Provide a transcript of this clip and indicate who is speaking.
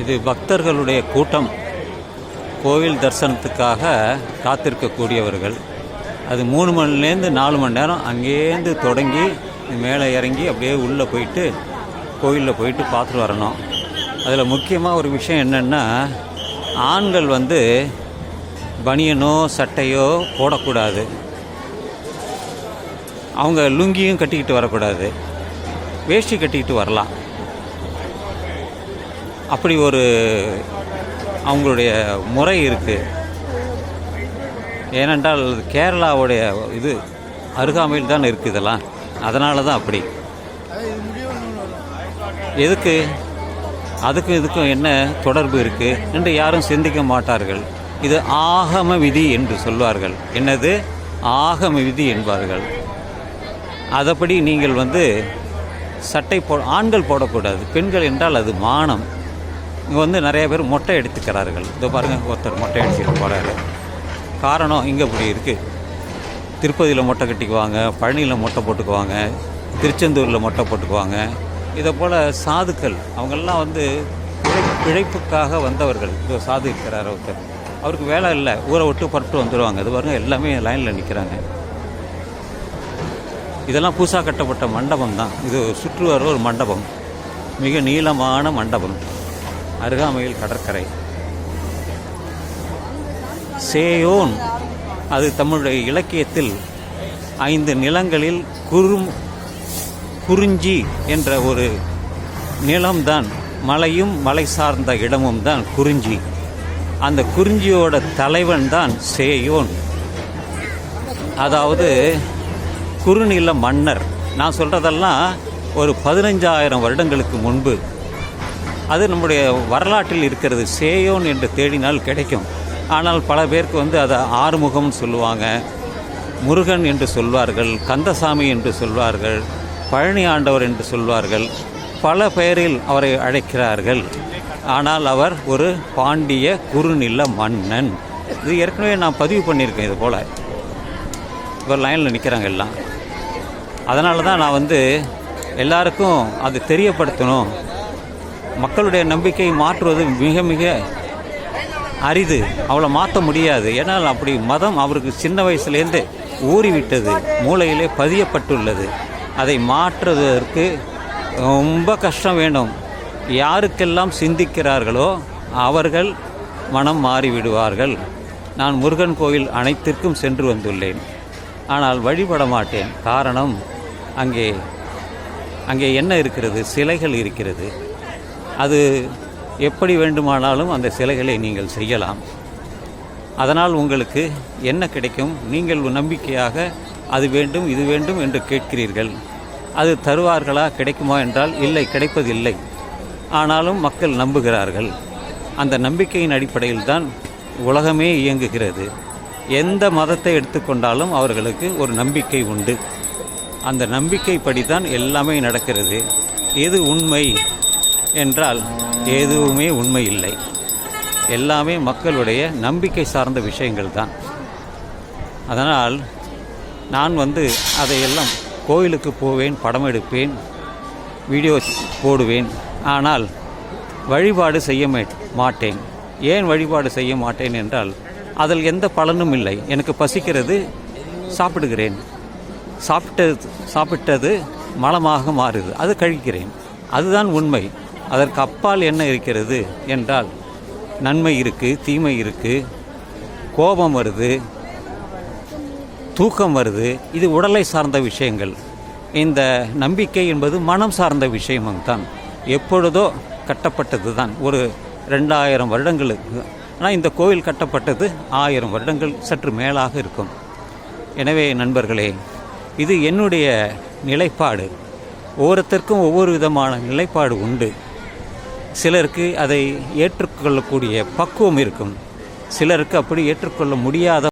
Speaker 1: இது பக்தர்களுடைய கூட்டம். கோவில் தரிசனத்துக்காக காத்திருக்கக்கூடியவர்கள். அது மூணு மணிலேருந்து நாலு மணி நேரம் அங்கேருந்து தொடங்கி மேலே இறங்கி அப்படியே உள்ளே போயிட்டு கோயிலில் போயிட்டு பார்த்துட்டு வரணும். அதில் முக்கியமாக ஒரு விஷயம் என்னென்னா ஆண்கள் வந்து பனியனோ சட்டையோ போடக்கூடாது. அவங்க லுங்கியும் கட்டிக்கிட்டு வரக்கூடாது. வேஷ்டி கட்டிக்கிட்டு வரலாம். அப்படி ஒரு அவங்களுடைய முறை இருக்குது ஏனென்றால் கேரளாவுடைய இது அருகாமையில் தான் இருக்குது இதெல்லாம். அதனால தான் அப்படி. எதுக்கு? அதுக்கும் இதுக்கும் என்ன தொடர்பு இருக்குது என்று யாரும் சிந்திக்க மாட்டார்கள். இது ஆகம விதி என்று சொல்வார்கள். என்னது? ஆகம விதி என்பார்கள். அதப்படி நீங்கள் வந்து சட்டை போ ஆண்கள் போடக்கூடாது. பெண்கள் என்றால் அது மானம். இங்கே வந்து நிறைய பேர் மொட்டை எடுத்துக்கிறார்கள். இதோ பாருங்கள் ஒருத்தர் மொட்டை அடிச்சுட்டு போகிறாரு காரணம் இங்கே இப்படி இருக்குது திருப்பதியில் மொட்டை கட்டிக்குவாங்க பழனியில் மொட்டை போட்டுக்குவாங்க திருச்செந்தூரில் மொட்டை போட்டுக்குவாங்க. இதை போல் சாதுக்கள் அவங்கெல்லாம் வந்து பிழை- பிழைப்புக்காக வந்தவர்கள். இதோ சாது இருக்கிறார் ஒருத்தர். அவருக்கு வேலை இல்லை. ஊரை விட்டு புறப்பட்டு வந்துடுவாங்க இது பாருங்கள் எல்லாமே லைனில் நிற்கிறாங்க இதெல்லாம் புதுசாக கட்டப்பட்ட மண்டபம் தான் இது சுற்றுவர ஒரு மண்டபம். மிக நீளமான மண்டபம். அருகாமையில் கடற்கரை. சேயோன் அது தமிழுடைய இலக்கியத்தில் ஐந்து நிலங்களில் குறும் குறிஞ்சி என்ற ஒரு நிலம்தான் மலையும் மலை சார்ந்த இடமும் தான் குறிஞ்சி. அந்த குறிஞ்சியோட தலைவன் தான் சேயோன். அதாவது குறுநில மன்னர். நான் சொல்கிறதெல்லாம் ஒரு பதினஞ்சாயிரம் வருடங்களுக்கு முன்பு. அது நம்முடைய வரலாற்றில் இருக்கிறது. சேயோன் என்று தேடினால் கிடைக்கும். ஆனால் பல பேருக்கு வந்து அதை ஆறுமுகம்னு சொல்லுவாங்க. முருகன் என்று சொல்வார்கள் கந்தசாமி என்று சொல்வார்கள் பழனி ஆண்டவர் என்று சொல்வார்கள். பல பெயரில் அவரை அழைக்கிறார்கள். ஆனால் அவர் ஒரு பாண்டிய குறுநில மன்னன். இது ஏற்கனவே நான் பதிவு பண்ணியிருக்கேன் இது போல். இவர் லைனில் நிற்கிறாங்க எல்லாம். அதனால தான் நான் வந்து எல்லாருக்கும் அது தெரியப்படுத்தணும். மக்களுடைய நம்பிக்கை மாற்றுவது மிக மிக அரிது. அவளை மாற்ற முடியாது. ஏன்னால் அப்படி மதம் அவருக்கு சின்ன வயசுலேருந்து ஊறிவிட்டது. மூளையிலே பதியப்பட்டுள்ளது. அதை மாற்றுவதற்கு ரொம்ப கஷ்டம் வேணும் யாருக்கெல்லாம் சிந்திக்கிறார்களோ அவர்கள் மனம் மாறிவிடுவார்கள். நான் முருகன் கோயில் அனைத்திற்கும் சென்று வந்துள்ளேன். ஆனால் வழிபட மாட்டேன். காரணம் அங்கே அங்கே என்ன இருக்கிறது? சிலைகள் இருக்கிறது. அது எப்படி வேண்டுமானாலும் அந்த சிலைகளை நீங்கள் செய்யலாம். அதனால் உங்களுக்கு என்ன கிடைக்கும்? நீங்கள் நம்பிக்கையாக அது வேண்டும் இது வேண்டும் என்று கேட்கிறீர்கள். அது தருவார்களா? கிடைக்குமா என்றால் இல்லை கிடைப்பதில்லை. ஆனாலும் மக்கள் நம்புகிறார்கள். அந்த நம்பிக்கையின் அடிப்படையில் தான் உலகமே இயங்குகிறது. எந்த மதத்தை எடுத்துக்கொண்டாலும் அவர்களுக்கு ஒரு நம்பிக்கை உண்டு. அந்த நம்பிக்கைப்படி தான் எல்லாமே நடக்கிறது. எது உண்மை? என்றால் எதுவுமே உண்மை இல்லை எல்லாமே மக்களுடைய நம்பிக்கை சார்ந்த விஷயங்கள் தான் அதனால் நான் வந்து அதையெல்லாம் கோயிலுக்கு போவேன் படம் எடுப்பேன் வீடியோ போடுவேன். ஆனால் வழிபாடு செய்ய மாட்டேன். ஏன் வழிபாடு செய்ய மாட்டேன் என்றால் அதில் எந்த பலனும் இல்லை. எனக்கு பசிக்கிறது சாப்பிடுகிறேன். சாப்பிட்டது சாப்பிட்டது மலமாக மாறுது. அது கழிக்கிறேன். அதுதான் உண்மை. அதற்கு அப்பால் என்ன இருக்கிறது என்றால் நன்மை இருக்குது தீமை இருக்குது கோபம் வருது தூக்கம் வருது. இது உடலை சார்ந்த விஷயங்கள். இந்த நம்பிக்கை என்பது மனம் சார்ந்த விஷயமும் தான் எப்பொழுதோ கட்டப்பட்டது தான் ஒரு ரெண்டாயிரம் வருடங்களுக்கு ஆனால் இந்த கோவில் கட்டப்பட்டது ஆயிரம் வருடங்கள் சற்று மேலாக இருக்கும். எனவே நண்பர்களே இது என்னுடைய நிலைப்பாடு. ஒவ்வொருத்தருக்கும் ஒவ்வொரு விதமான நிலைப்பாடு உண்டு. சிலருக்கு அதை ஏற்றுக்கொள்ளக்கூடிய பக்குவம் இருக்கும். சிலருக்கு அப்படி ஏற்றுக்கொள்ள முடியாத